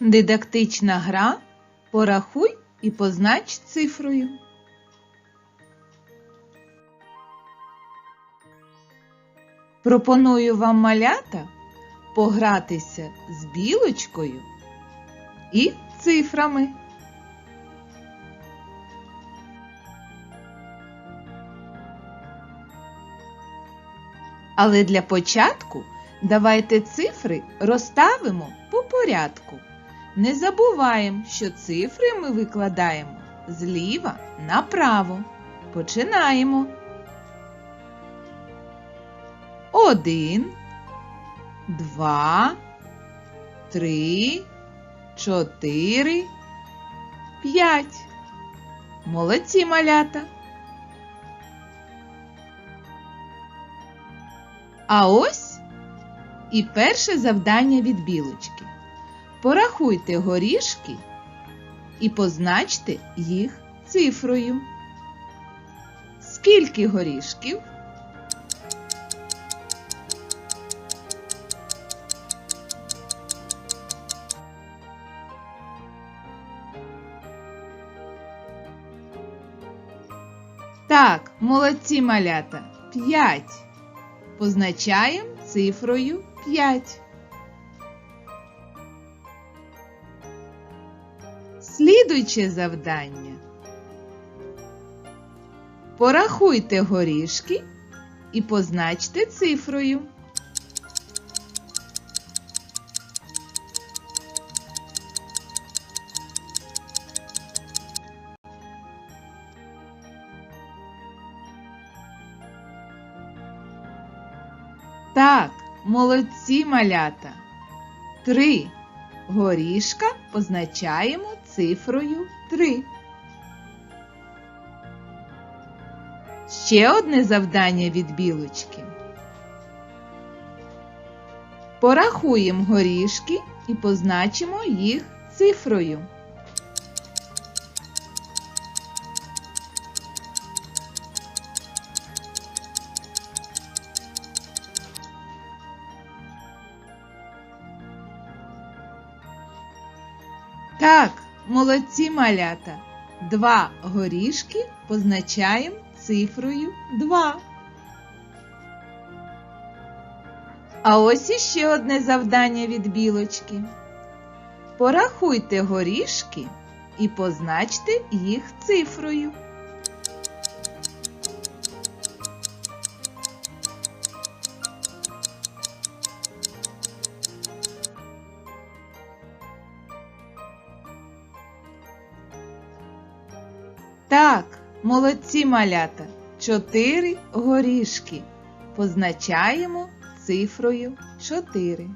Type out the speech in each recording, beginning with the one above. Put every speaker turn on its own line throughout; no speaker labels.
Дидактична гра Порахуй і познач цифрою. Пропоную вам малята погратися з білочкою і цифрами. Але для початку давайте цифри розставимо по порядку. Не забуваємо, що цифри ми викладаємо зліва направо. Починаємо. Один, два, три, чотири, п'ять. Молодці малята. А ось і перше завдання від білочки. Порахуйте горішки і позначте їх цифрою. Скільки горішків? Так, молодці малята. П'ять. Позначаємо цифрою 5. Слідуюче завдання. Порахуйте горішки і позначте цифрою. Так, молодці малята. Три. Горішка позначаємо цифрою 3. Ще одне завдання від білочки. Порахуємо горішки і позначимо їх цифрою. Так, молодці малята. Два горішки позначаємо цифрою 2. А ось іще одне завдання від білочки. Порахуйте горішки і позначте їх цифрою. Так, молодці малята. Чотири горішки. Позначаємо цифрою 4.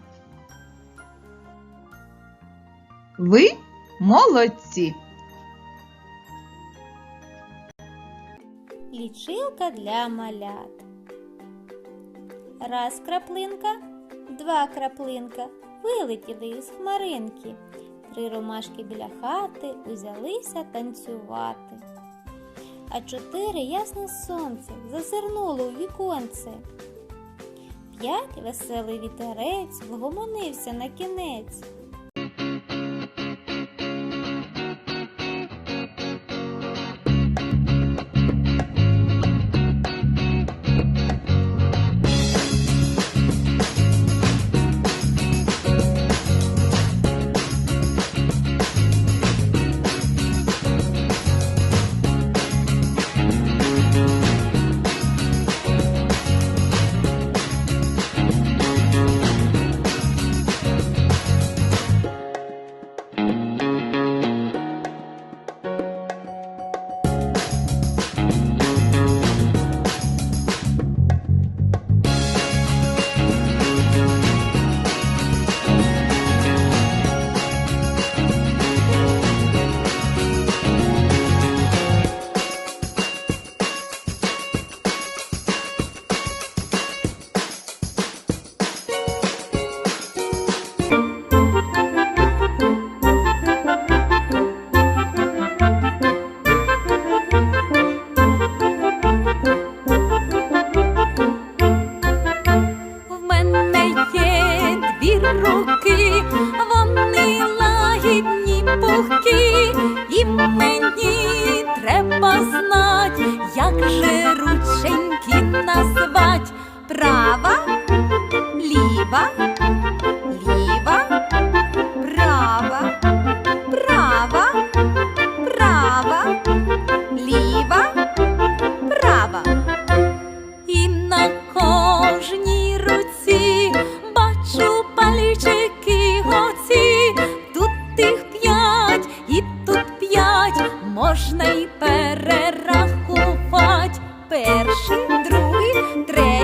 Ви молодці.
Лічилка для малят. Раз краплинка, два краплинка. Вилетіли із хмаринки. Три ромашки біля хати узялися танцювати. А чотири ясне сонце зазирнуло у віконце. П'ять веселий вітерець вгомонився на кінець.
права, ліва, права, права, права, ліва, права. І на кожній руці бачу пальчики гоці. Тут тих п'ять і тут п'ять можна й перерахувати. Перший, другий, третій.